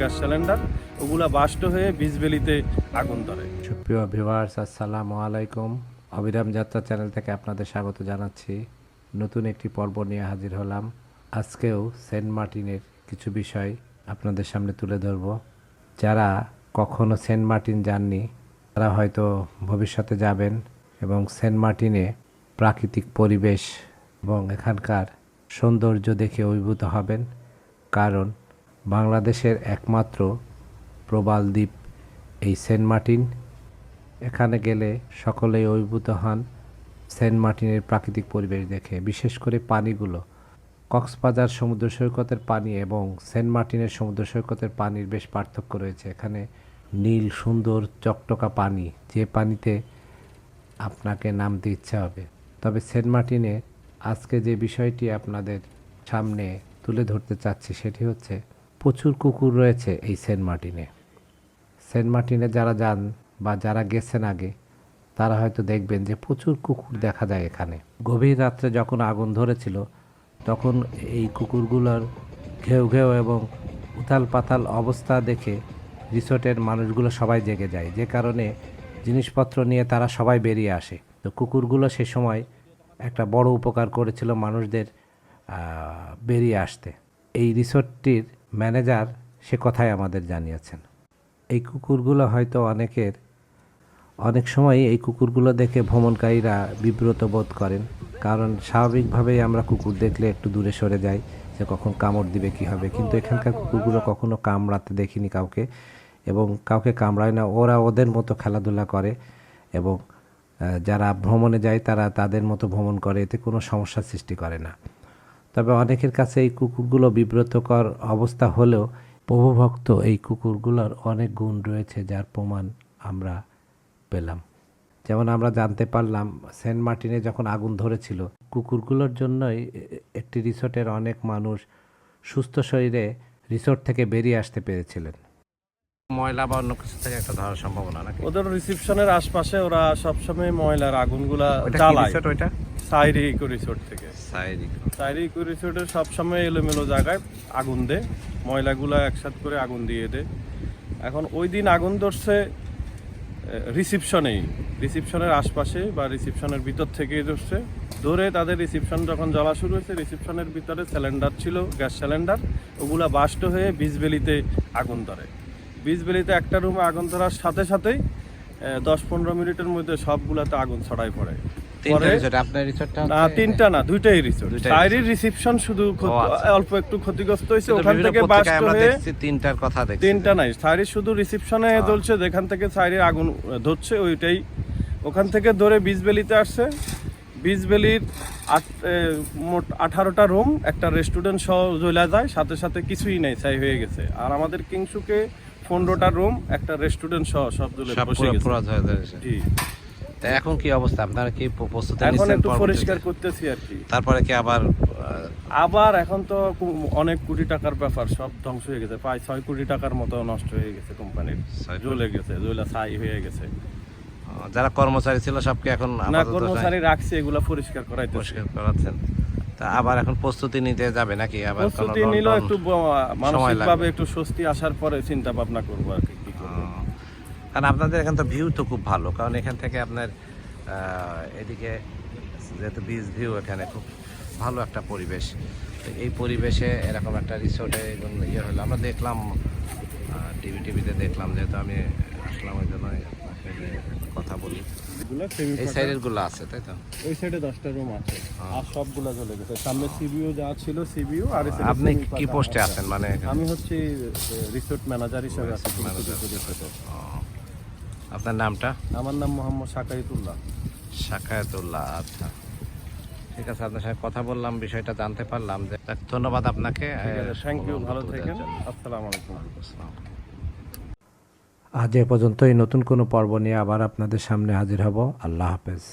Gas cylinder, ওগুলা burst হয়ে বীজবেলিতে আগুন ধরে। সুপ্রিয় ভিউয়ার্স, আসসালামু আলাইকুম। অবিরাম যাত্রা চ্যানেল থেকে আপনাদের স্বাগত জানাচ্ছি। নতুন একটি পর্ব নিয়ে হাজির হলাম। আজকেও সেন্ট মার্টিনের কিছু বিষয় আপনাদের সামনে তুলে ধরব। যারা কখনো সেন্ট মার্টিন যাননি, তারা হয়তো ভবিষ্যতে যাবেন এবং সেন্ট মার্টিনে প্রাকৃতিক পরিবেশ এবং এখানকার সৌন্দর্য দেখে অভিভূত হবেন। কারণ বাংলাদেশের একমাত্র প্রবাল দ্বীপ এই সেন্ট মার্টিন। এখানে গেলে সকলেই অভিভূত হন সেন্ট মার্টিনের প্রাকৃতিক পরিবেশ দেখে, বিশেষ করে পানিগুলো। কক্সবাজার সমুদ্র সৈকতের পানি এবং সেন্ট মার্টিনের সমুদ্র সৈকতের পানির বেশ পার্থক্য রয়েছে। এখানে নীল, সুন্দর, চকটকা পানি, যে পানিতে আপনাকে নামতে ইচ্ছা হবে। তবে সেন্ট মার্টিনে আজকে যে বিষয়টি আপনাদের সামনে তুলে ধরতে চাচ্ছি সেটি হচ্ছে প্রচুর কুকুর রয়েছে এই সেন্ট মার্টিনে। সেন্ট মার্টিনে যারা যান বা যারা গেছেন আগে, তারা হয়তো দেখবেন যে প্রচুর কুকুর দেখা যায় এখানে। গভীর রাত্রে যখন আগুন ধরেছিল, তখন এই কুকুরগুলোর ঘেউ ঘেউ এবং উথাল পাতাল অবস্থা দেখে রিসোর্টের মানুষগুলো সবাই জেগে যায়। যে কারণে জিনিসপত্র নিয়ে তারা সবাই বেরিয়ে আসে। তো কুকুরগুলো সে সময় একটা বড় উপকার করেছিল মানুষদের বেরিয়ে আসতে। এই রিসোর্টটির ম্যানেজার সে কথাই আমাদের জানিয়েছেন। এই কুকুরগুলো হয়তো অনেকের, অনেক সময় এই কুকুরগুলো দেখে ভ্রমণকারীরা বিব্রত বোধ করেন, কারণ স্বাভাবিকভাবেই আমরা কুকুর দেখলে একটু দূরে সরে যাই, যে কখন কামড় দিবে কি হবে। কিন্তু এখানকার কুকুরগুলো কখনো কামড়াতে দেখিনি কাউকে, এবং কাউকে কামড়ায় না, ওরা ওদের মতো খেলাধুলা করে, এবং যারা ভ্রমণে যায় তারা তাদের মতো ভ্রমণ করে, এতে কোনো সমস্যার সৃষ্টি করে না। তবে অনেকের কাছে এই কুকুরগুলো বিব্রতকর অবস্থা হলেও প্রভুভক্ত এই কুকুরগুলোর অনেক গুণ রয়েছে যার প্রমাণ আমরা পেলাম। যেমন আমরা জানতে পারলাম সেন্ট মার্টিনে যখন আগুন ধরেছিল কুকুরগুলোর জন্যই একটি রিসোর্টের অনেক মানুষ সুস্থ শরীরে রিসোর্ট থেকে বেরিয়ে আসতে পেরেছিলেন। ময়লা বা অন্য কিছু থেকে একটা ধরার সম্ভাবনা নাকি? ওদের রিসেপশনের আশপাশে ওরা সবসময় ময়লার আগুনগুলা জ্বালায়। ওইটা? সাইরি ইকো রিসোর্ট থেকে। সাইরি ইকো। রিসোর্টের সবসময় এলোমেলো জায়গায় আগুন দে ময়লাগুলা একসাথে করে আগুন দিয়ে দে এখন ওই দিন আগুন ধরছে রিসিপশনেই। রিসিপশনের আশপাশে বা রিসিপশনের ভিতর থেকেই ধরছে। ধরে তাদের রিসিপশন যখন জ্বলা শুরু হয়েছে রিসিপশনের ভিতরে সিলিন্ডার ছিল গ্যাস সিলিন্ডার। ওগুলা বাস্ট হয়ে বীজবেলিতে আগুন ধরে। বীজবেলিতে একটা রুমে আগুন ধরার সাথে সাথেই দশ পনেরো মিনিটের মধ্যে সবগুলাতে আগুন ছড়াই পড়ে। পরে তিনটা না দুইটাই রিসোর্ট সাইরির রিসিপশন শুধু আচ্ছা। অল্প একটু ক্ষতিগ্রস্ত হয়েছে ওখান থেকে বাস্ট হয়ে তিনটার কথা তিনটা নাই শুধু রিসিপশনে জ্বলছে যেখান থেকে সাইরির আগুন ধরছে ওইটাই। ওখান থেকে ধরে বীজবেলিতে আসছে। বীজবেলির আট মোট আঠারোটা রুম একটা রেস্টুরেন্ট সহ জ্বলা যায় সাথে সাথে কিছুই নেই ছাই হয়ে গেছে। আর আমাদের কিংসুকে পনেরোটা রুম একটা রেস্টুরেন্ট সহ সব জ্বলে বসে গেছে। তা এখন কি অবস্থা? আপনারা কি প্রস্তুতি এখন একটু পরিষ্কার করতেছি আর কি। তারপরে কি আবার আবার এখন তো অনেক কোটি টাকার ব্যাপার সব ধ্বংস হয়ে গেছে। প্রায় ছয় কোটি টাকার মতো নষ্ট হয়ে গেছে কোম্পানির। জ্বলে গেছে জ্বলে ছাই হয়ে গেছে। যারা কর্মচারী ছিল সবকে এখন না কর্মচারী রাখছে এগুলা পরিষ্কার করাই পরিষ্কার করাচ্ছেন। তা আবার এখন প্রস্তুতি নিতে যাবে নাকি? আবার প্রস্তুতি? নিল একটু মানসিক ভাবে একটু স্বস্তি আসার পরে চিন্তা ভাবনা করব আর কি কারণ আপনাদের এখান তো ভিউ তো খুব ভালো। কারণ এখান থেকে আপনার এদিকে যেহেতু বিচ ভিউ এখানে খুব ভালো একটা পরিবেশ। তো এই পরিবেশে এরকম একটা রিসোর্টে ইয়ে হলো আমরা দেখলাম টিভি টিভিতে দেখলাম যেহেতু আমি আসলাম ওই জন্য কথা বলি। এই সাইডেরগুলো আছে তাই তো? ওই সাইডে দশটা রুম আছে। আর সবগুলা জ্বলে গেছে। সামনে সিবিও যা ছিল সিবিও আর আপনি কি পোস্টে আছেন? মানে আমি হচ্ছে রিসোর্ট ম্যানেজার হিসেবে আছি। ও, আপনার নামটা? আমার নাম মোহাম্মদ সাকাইতুল্লাহ শাখায়তুল্লাহ আচ্ছা। ঠিক আছে আপনার সাথে কথা বললাম বিষয়টা জানতে পারলাম যে ধন্যবাদ আপনাকে। থ্যাংক ইউ ভালো থাকেন। আসসালামু আলাইকুম। আজ এ পর্যন্ত এই নতুন কোনো পর্ব নিয়ে আবার আপনাদের সামনে হাজির হব। আল্লাহ হাফেজ।